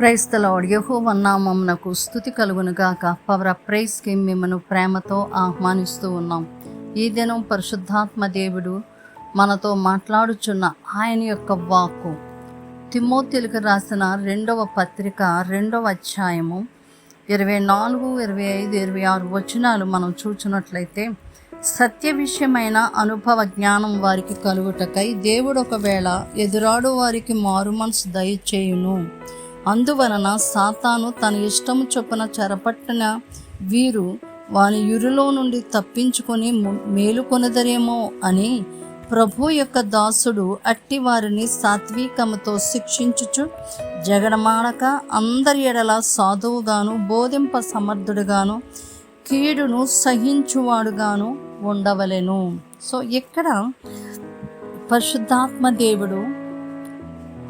Praise the Lord యహోవ స్థుతి స్థుతి కలుగునుగాక పవర్ ఆఫ్ ప్రైస్కి మిమ్మను ప్రేమతో ఆహ్వానిస్తూ ఉన్నాం. ఈ దినం పరిశుద్ధాత్మ దేవుడు మనతో మాట్లాడుచున్న ఆయన యొక్క వాక్కు. తిమోతిలకు రాసిన రెండవ పత్రిక రెండవ అధ్యాయము ఇరవై నాలుగు ఇరవై ఐదు ఇరవై ఆరు వచనాలు మనం చూచినట్లయితే సత్య విషయమైన అనుభవ జ్ఞానం వారికి కలుగుటకై దేవుడు ఒకవేళ ఎదురాడు వారికి మారు మనసు దయచేయును. అందువలన సాతాను తన ఇష్టము చొప్పున చెరపట్టిన వీరు వాని యురిలో నుండి తప్పించుకొని మేలుకొనదరేమో అని ప్రభు యొక్క దాసుడు అట్టి వారిని సాత్వికముతో శిక్షించుచు జగడమాడక అందరి ఎడల సాధువుగాను బోధింప సమర్థుడుగాను కీడును సహించువాడుగాను ఉండవలెను. సో ఇక్కడ పరిశుద్ధాత్మ దేవుడు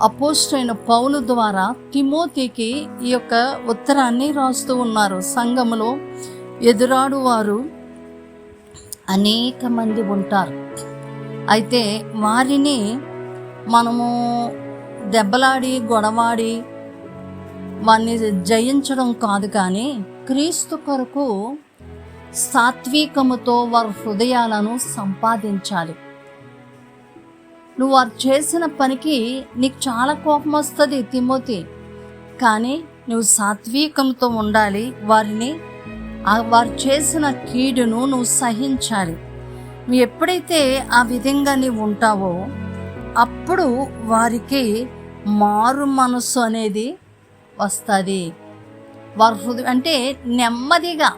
అపోస్టైన పౌలు ద్వారా తిమోతికి ఈ యొక్క ఉత్తరాన్ని రాస్తూ ఉన్నారు. సంఘములో ఎదురాడు వారు అనేక మంది ఉంటారు. అయితే వారిని మనము దెబ్బలాడి గొడవాడి వారిని జయించడం కాదు కానీ క్రీస్తు కొరకు సాత్వికముతో వారి హృదయాలను సంపాదించాలి. నువ్వు వారు చేసిన పనికి నీకు చాలా కోపం వస్తుంది తిమోతి కానీ నువ్వు సాత్వికంతో ఉండాలి వారిని వారు చేసిన కీడును నువ్వు సహించాలి. నువ్వు ఎప్పుడైతే ఆ విధంగా నీవు ఉంటావో అప్పుడు వారికి మారు మనస్సు అనేది వస్తుంది. వారి హృదయం అంటే నెమ్మదిగా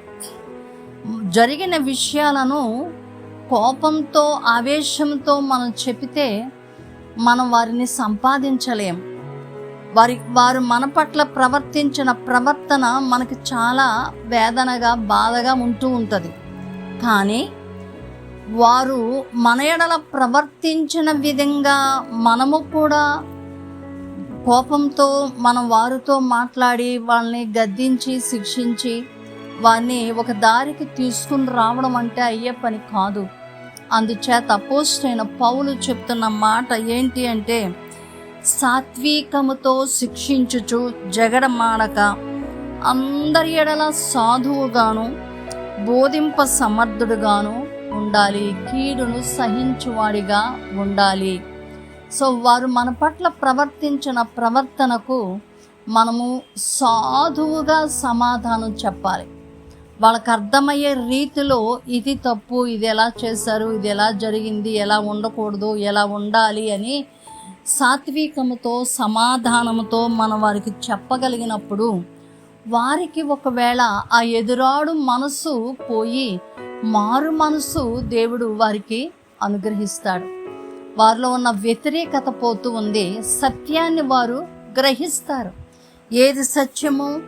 జరిగిన విషయాలను కోపంతో ఆవేశంతో మనం చెబితే మనం వారిని సంపాదించలేం. వారి వారు మన పట్ల ప్రవర్తించిన ప్రవర్తన మనకి చాలా వేదనగా బాధగా ఉంటూ ఉంటుంది. కానీ వారు మన ఎడల ప్రవర్తించిన విధంగా మనము కూడా కోపంతో మనం వారితో మాట్లాడి వాళ్ళని గద్దించి శిక్షించి వారిని ఒక దారికి తీసుకుని రావడం అంటే అయ్యే పని కాదు. అందుచేత అపోస్టైన పౌలు చెప్తున్న మాట ఏంటి అంటే సాత్వికముతో శిక్షించుచు జగడమాడక అందరి ఎడల సాధువుగాను బోధింప సమర్థుడుగాను ఉండాలి కీడును సహించువాడిగా ఉండాలి. సో వారు మన పట్ల ప్రవర్తించిన ప్రవర్తనకు మనము సాధువుగా సమాధానం చెప్పాలి. వాళ్ళకి అర్థమయ్యే రీతిలో ఇది తప్పు ఇది ఎలా చేశారు ఇది ఎలా జరిగింది ఎలా ఉండకూడదు ఎలా ఉండాలి అని సాత్వికముతో సమాధానముతో మనం వారికి చెప్పగలిగినప్పుడు వారికి ఒకవేళ ఆ ఎదురాడు మనసు పోయి మారు మనసు దేవుడు వారికి అనుగ్రహిస్తాడు. వారిలో ఉన్న వ్యతిరేకత పోతూ ఉంది. సత్యాన్ని వారు గ్రహిస్తారు. ఏది సత్యమో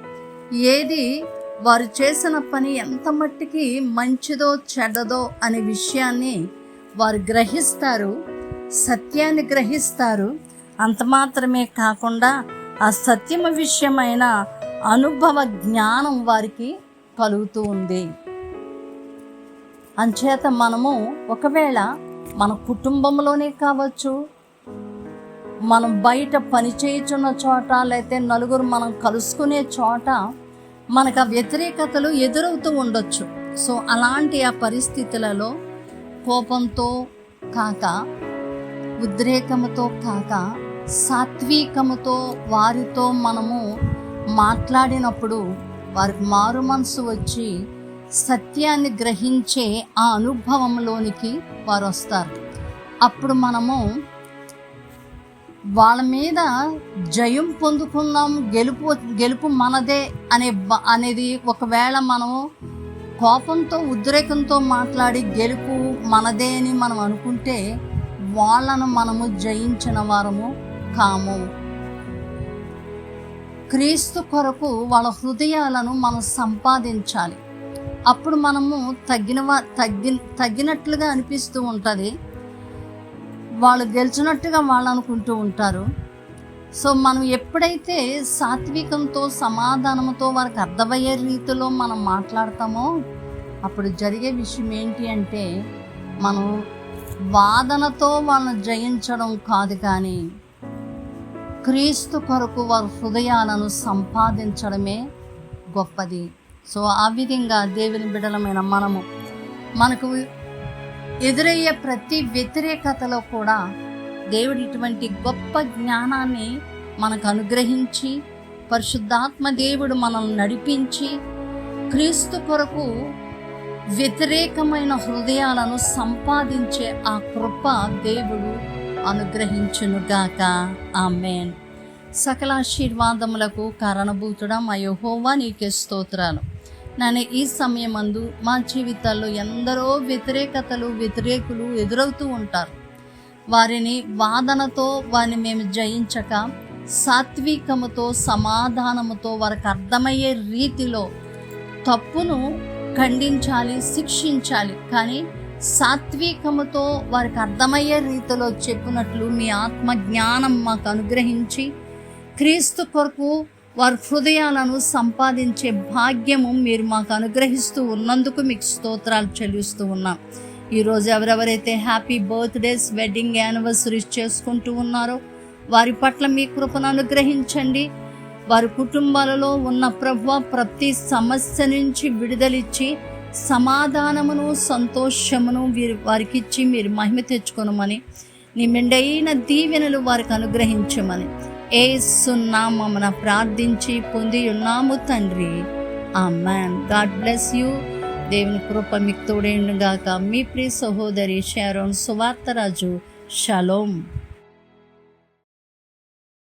ఏది వారు చేసిన పని ఎంత మట్టికి మంచిదో చెడ్డదో అనే విషయాన్ని వారు గ్రహిస్తారు సత్యాన్ని గ్రహిస్తారు. అంత మాత్రమే కాకుండా ఆ సత్యమ విషయమైన అనుభవ జ్ఞానం వారికి కలుగుతూ ఉంది. అంచేత మనము ఒకవేళ మన కుటుంబంలోనే కావచ్చు మనం బయట పని చేయుచున్న చోట లేకపోతే నలుగురు మనం కలుసుకునే చోట మనకు ఆ వ్యతిరేకతలు ఎదురవుతూ ఉండొచ్చు. సో అలాంటి ఆ పరిస్థితులలో కోపంతో కాక ఉద్రేకముతో కాక సాత్వికముతో వారితో మనము మాట్లాడినప్పుడు వారికి మారు మనసు వచ్చి సత్యాన్ని గ్రహించే ఆ అనుభవంలోనికి వారు వస్తారు అప్పుడు మనము వాళ్ళ మీద జయం పొందుకుందాం గెలుపు గెలుపు మనదే అనే బ- అనేది ఒకవేళ మనం కోపంతో ఉద్రేకంతో మాట్లాడి గెలుపు మనదే అని మనం అనుకుంటే వాళ్ళను మనము జయించిన వారము కాము. క్రీస్తు కొరకు వాళ్ళ హృదయాలను మనం సంపాదించాలి. అప్పుడు మనము తగ్గిన తగ్గి తగ్గినట్లుగా అనిపిస్తూ ఉంటుంది. వాళ్ళు గెలిచినట్టుగా వాళ్ళు అనుకుంటూ ఉంటారు. సో మనం ఎప్పుడైతే సాత్వికంతో సమాధానంతో వారికి అర్థమయ్యే రీతిలో మనం మాట్లాడతామో అప్పుడు జరిగే విషయం ఏంటి అంటే మనం వాదనతో వాళ్ళని జయించడం కాదు కానీ క్రీస్తు కొరకు వారి హృదయాలను సంపాదించడమే గొప్పది. సో ఆ విధంగా దేవుని బిడలమైన మనము మనకు ఎదురయ్యే ప్రతి వ్యతిరేకతలో కూడా దేవుడు ఇటువంటి గొప్ప జ్ఞానాన్ని మనకు అనుగ్రహించి పరిశుద్ధాత్మ దేవుడు మనల్ని నడిపించి క్రీస్తు కొరకు వ్యతిరేకమైన హృదయాలను సంపాదించే ఆ కృప దేవుడు అనుగ్రహించునుగాక. ఆమెన్. సకల ఆశీర్వాదములకు కారణభూతుడా మా నీకే స్తోత్రాలు. నన్ను ఈ సమయమందు మా జీవితాల్లో ఎందరో వ్యతిరేకతలు వ్యతిరేకులు ఎదురవుతూ ఉంటారు. వారిని వాదనతో వారిని మేము జయించక సాత్వికముతో సమాధానముతో వారికి అర్థమయ్యే రీతిలో తప్పును ఖండించాలి శిక్షించాలి. కానీ సాత్వికముతో వారికి అర్థమయ్యే రీతిలో చెప్పినట్లు మీ ఆత్మ జ్ఞానం మాకు అనుగ్రహించి క్రీస్తు కొరకు వారి హృదయాలను సంపాదించే భాగ్యము మీరు మాకు అనుగ్రహిస్తూ ఉన్నందుకు మీకు స్తోత్రాలు చెల్లిస్తూ ఉన్నాం. ఈరోజు ఎవరెవరైతే హ్యాపీ బర్త్డేస్ వెడ్డింగ్ యానివర్సరీస్ చేసుకుంటూ ఉన్నారో వారి పట్ల మీ కృపను అనుగ్రహించండి. వారి కుటుంబాలలో ఉన్న ప్రభు ప్రతి సమస్య నుంచి విడుదలిచ్చి సమాధానమును సంతోషమును వీరి వారికి ఇచ్చి మీరు మహిమ తెచ్చుకొనమని నీ మెండైన దీవెనలు వారికి అనుగ్రహించమని. ఏ ప్రార్థించి పొంది ఉన్నాము తండ్రి. ఆ మ్యాన్ గాడ్ బ్లెస్ యూ. దేవుని కృప మీకు తోడేండుగాక. మీ ప్రియ సహోదరి షారోన్ సువార్తరాజు షలోం.